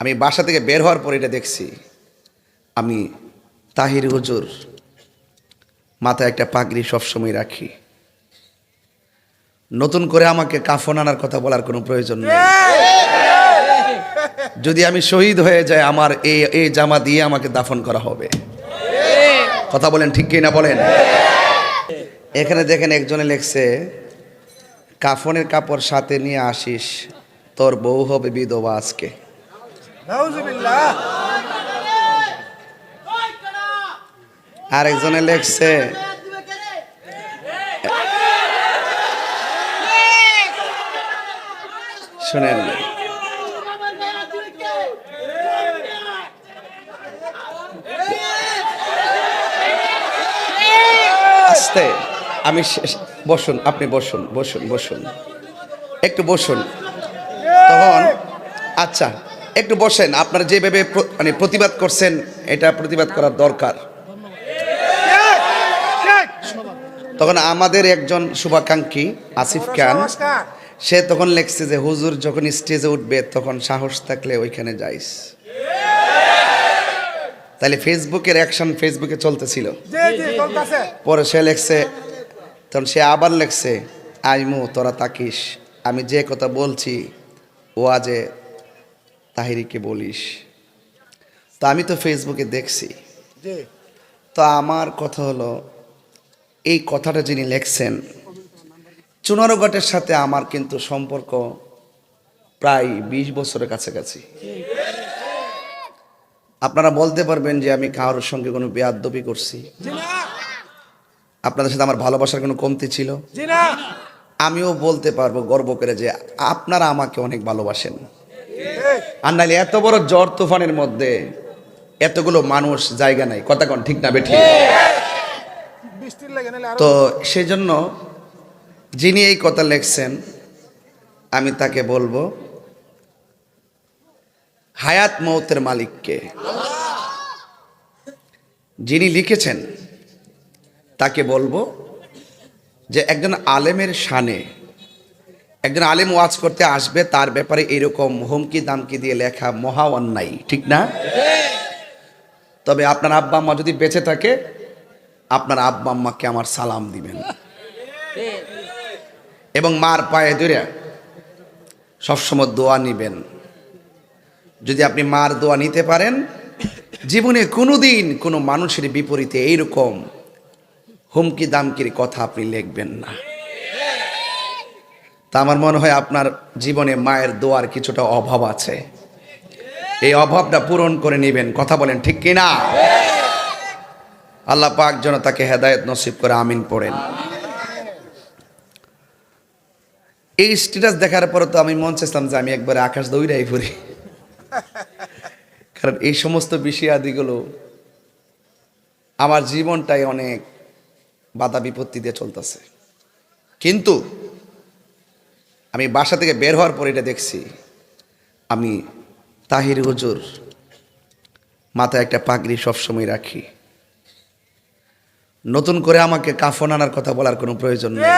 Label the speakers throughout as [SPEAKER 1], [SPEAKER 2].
[SPEAKER 1] আমি বাসা থেকে বের হওয়ার পর এটা দেখছি। আমি তাহির হুজুর, মাথায় একটা পাগড়ি সবসময় রাখি। নতুন করে আমাকে কাফন আনার কথা বলার কোনো প্রয়োজন নেই। যদি আমি শহীদ হয়ে যাই, আমার এই এই জামা দিয়ে আমাকে দাফন করা হবে। কথা বলেন ঠিক কিনা বলেন? এখানে দেখেন একজনে লেখছে, কাফনের কাপড় সাথে নিয়ে আসিস, তোর বউ হবে বিধবা আজকে।
[SPEAKER 2] নাউজুবিল্লাহ।
[SPEAKER 1] আর একজনে লেখছে। শুনেন। আস্তে, আমি বসুন, আপনি বসুন বসুন বসুন। একটু বসুন। তখন আচ্ছা। একটু বসেন আপনারা যেভাবে মানে প্রতিবাদ করছেন এটা প্রতিবাদ করার দরকার। তখন আমাদের একজন শুভাকাঙ্ক্ষী আসিফ খান সে তখন লেখছে যে হুজুর যখন স্টেজে উঠবে তখন সাহস থাকলে ওইখানে যাইস। তাহলে ফেসবুকের অ্যাকশন ফেসবুকে চলতেছিল। পরে সে লেখছে তখন সে আবার লেখছে আইমু তোরা তাকিস আমি যে কথা বলছি ও আজে তাহিরিকে বলিস। তো আমি তো ফেসবুকে দেখছি। তো আমার কথা হলো এই কথাটা যিনি লেখছেন চুনারগটের সাথে আমার কিন্তু সম্পর্ক প্রায় বিশ বছরের কাছাকাছি। আপনারা বলতে পারবেন যে আমি কারোর সঙ্গে কোনো বেয়াদ্দবি করছি। আপনাদের সাথে আমার ভালোবাসার কোনো কমতি ছিল? আমিও বলতে পারব গর্ব করে যে আপনারা আমাকে অনেক ভালোবাসেন। আর নাহলে এত বড় জ্বর তুফানের মধ্যে এতগুলো মানুষ জায়গা নাই। কথা কন ঠিক না বেঠিক
[SPEAKER 2] আরও
[SPEAKER 1] তো সেই জন্য যিনি এই কথা লেখছেন আমি তাকে বলব হায়াত মৌতের মালিককে। যিনি লিখেছেন তাকে বলব যে একজন আলেমের শানে একজন আলেম ওয়াজ করতে আসবে, তার ব্যাপারে এরকম হুমকি দামকি দিয়ে লেখা মহা অন্যায়, ঠিক না? তবে আপনার আব্বা আম্মা যদি বেঁচে থাকে, আপনার আব্বা আম্মাকে আমার সালাম দিবেন। এবং মার পায়ে ধরে সবসময় দোয়া নিবেন। যদি আপনি মার দোয়া নিতে পারেন, জীবনে কোনোদিন কোনো মানুষের বিপরীতে এইরকম হুমকি দামকির কথা আপনি লিখবেন না। তা আমার মনে হয় আপনার জীবনে মায়ের দোয়ার কিছুটা অভাব আছে। এই অভাবটা পূরণ করে নেবেন, কথা বলেন ঠিক কিনা? আল্লাহ পাক যেন তাকে হেদায়েত নসিব করে আমিন পড়েন। এই স্ট্যাটাস দেখার পরে তো আমি মন চাইছিলাম যে আমি একবার আকাশ দৌড়াই পড়ি কারণ এই সমস্ত বিষয়াদিগুলো আমার জীবনটাই অনেক বাধা বিপত্তি দিয়ে চলতেছে। কিন্তু আমি বাসা থেকে বের হওয়ার পর এটা দেখছি। আমি তাহির হুজুর, মাথায় একটা পাগড়ি সবসময় রাখি। নতুন করে আমাকে কাফন আনার কথা বলার কোনো প্রয়োজন নেই।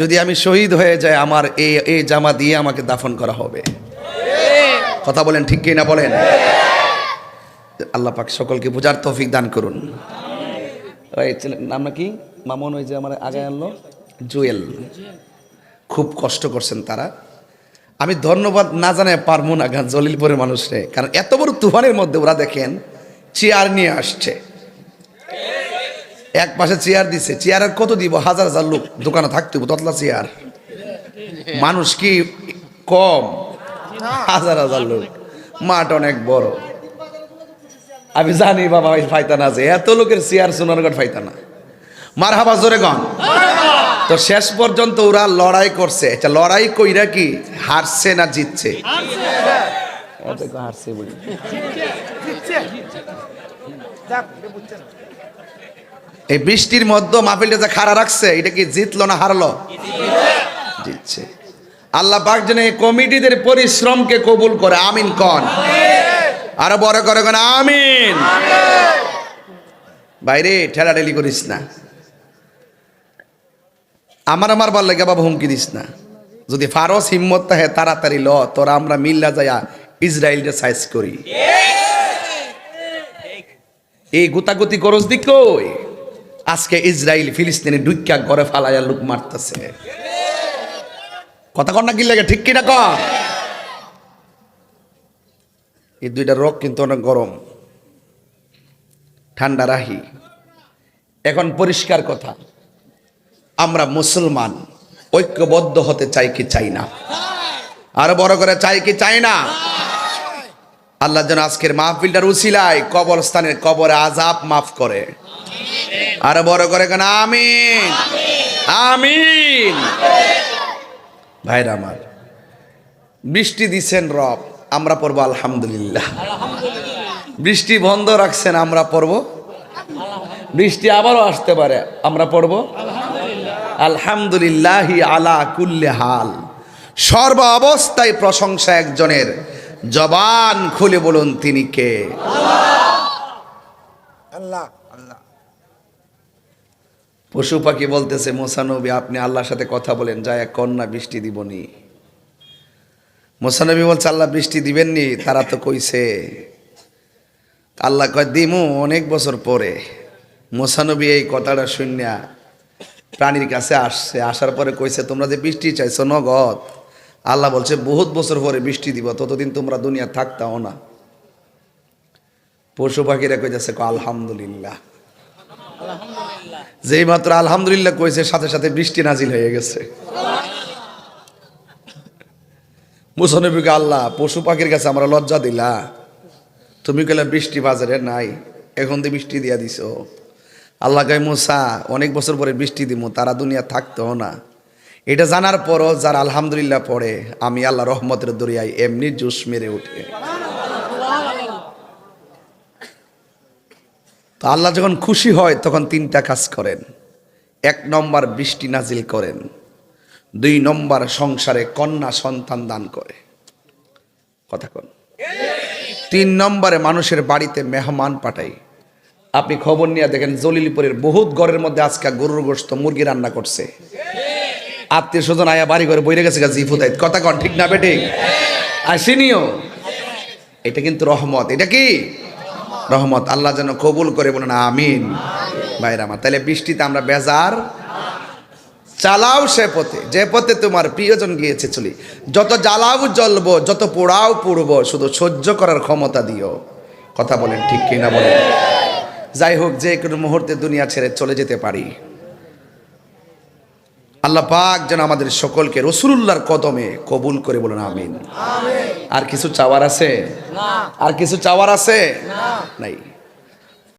[SPEAKER 1] যদি আমি শহীদ হয়ে যাই, আমার এই এই জামা দিয়ে আমাকে দাফন করা হবে। কথা বলেন ঠিক কি না বলেন? আল্লাহ পাক সকলকে বোঝার তৌফিক দান করুন। নাম নাকি? মামুন ওই যে আমার আগে আনলো। জুয়েল। খুব কষ্ট করছেন তারা। আমি ধন্যবাদ না জানাই পারব না গান জলিলপুরের মানুষরে কারণ এত বড় তুফানের মধ্যে ওরা দেখেন, চেয়ার নিয়ে আসছে। এক পাশে চেয়ার দিছে চেয়ার আর কত দিব? হাজার হাজার লোক দোকানে থাকতে ততলা চেয়ার। মানুষ কি কম? হাজার হাজার লোক। মাঠ অনেক বড়। আমি জানি বাবা ফাইতানা আছে। এত লোকের চেয়ার সোনারগড় ফাইতানা। মার হাবা জোরে গন তো শেষ পর্যন্ত ওরা লড়াই করছে। আচ্ছা লড়াই কইরা কি হারছে না জিতছে? হারছে বলি।
[SPEAKER 2] এটা
[SPEAKER 1] এই বৃষ্টির মধ্যে মাহফিলটা যে খাড়া রাখছে এটা কি জিতলো না হারলো? জিতছে। আল্লাহ পাক যেন এই কমিটিদের পরিশ্রমকে কবুল করে। আমিন কন। আরও বড় করে কোন আমিন। বাইরে ঠেলাঠেলি করিস না। আমার আমার ভালো লাগে বাবা হুমকি দিস না। যদি ফারস হিম্মত থাকে তাড়াতাড়ি ল, তোরা আমরা মিল্লা যাইয়া ইসরায়েলটা সাইজ করি। এই গুতাগুতি করস দি কই? আজকে ইসরায়েল ফিলিস্তিনে ডুইকা ঘরে ফালাইয়া লুক মারতেছে। কথা কন না কি লাগে ঠিক কিনা কর? এই দুইটা রোগ কিন্তু অনেক গরম। ঠান্ডা রাহি। এখন পরিষ্কার কথা। আমরা মুসলমান, ঐক্যবদ্ধ হতে চাই কি চাই না? আরও বড় করে চাই কি চাই না? আল্লাহ যেন আজকের মাহফিলটার উসিলায় কবরস্থানের কবরে আজাব মাফ করে। আরও বড় করে কেন? আমিন। আমিন। ভাইরা আমার, বৃষ্টি দিছেন রব, আমরা পড়ব আলহামদুলিল্লাহ। বৃষ্টি বন্ধ রাখছেন, আমরা পড়ব। বৃষ্টি আবারও আসতে পারে, আমরা পড়ব। আলহামদুলিল্লাহি আলা কুল্লে হাল। সর্ব অবস্থায় প্রশংসা একজনের জবান খুলে বলুন তিনি কে?
[SPEAKER 2] আল্লাহ। আল্লাহ
[SPEAKER 1] পশু পাখি বলতেছে মোসানবী আপনি আল্লাহর সাথে কথা বলেন যায় কন্যা বৃষ্টি দিবনি। মোসানবী বলছে আল্লাহ বৃষ্টি দিবেননি তারা তো কইছে। আল্লাহ কয় দিমু অনেক বছর পরে। মোসানবী এই কথাটা শুনিয়া প্রাণীর কাছে আসছে আসার পরে কইছে তোমরা যে বৃষ্টি চাইছো নগদ। আল্লাহ বলছে বহুত বছর পরে বৃষ্টি দিব ততদিন তোমরা দুনিয়া থাকতাও না। পশু পাখিরা কইতেছে আলহামদুলিল্লাহ। যেই মাত্র আলহামদুলিল্লাহ কইছে সাথে সাথে বৃষ্টি নাজিল হয়ে গেছে। মুসনবীকে আল্লাহ পশু পাখির কাছে আমরা লজ্জা দিলা। তুমি কইলে বৃষ্টি বাজারে নাই এখন তো বৃষ্টি দিয়া দিছ আল্লাহ কয়, মুসা, অনেক বছর পরে বৃষ্টি দিব তারা দুনিয়া থাকতেও না। এটা জানার পরও যারা আলহামদুলিল্লাহ পড়ে, আমি আল্লাহ রহমতের দরিয়ায় এমনি জুস মেরে উঠে। তো আল্লাহ যখন খুশি হয়, তখন তিনটা কাজ করেন। এক নম্বর বৃষ্টি নাজিল করেন। দুই নম্বর সংসারে কন্যা সন্তান দান করে। কথা কন। তিন নম্বরে মানুষের বাড়িতে মেহমান পাঠাই। আপনি খবর নিয়ে দেখেন জলিলিপুরের বহুত ঘরের মধ্যে আজকে গরুর গোস্ত মুরগি রান্না করছে। আত্মীয় স্বজন আয়া বাড়ি ঘরে বইরে গেছে জি ফুদাই কথা কন, ঠিক না বেটে? আসেনিও এটা কিন্তু রহমত। এটা কি? রহমত। আল্লাহ যেন কবুল করে বলেন, আমিন। ভাইরা আমার, তাহলে বৃষ্টিতে আমরা বেজার। চালাও সে পথে, যে পথে তোমার প্রিয়জন গিয়েছে চলি। যত জ্বালাও জ্বলব, যত পোড়াও পুড়বো, শুধু সহ্য করার ক্ষমতা দিও। কথা বলেন ঠিক কিনা বলেন? যাই হোক যে কোনো মুহূর্তে দুনিয়া ছেড়ে চলে যেতে পারি। আল্লাহ পাক যেন আমাদের সকলকে রসুল্লাহর কদমে কবুল করে বলুন আমিন। আর কিছু চাওয়ার আছে? আর কিছু চাওয়ার আছে? নাই।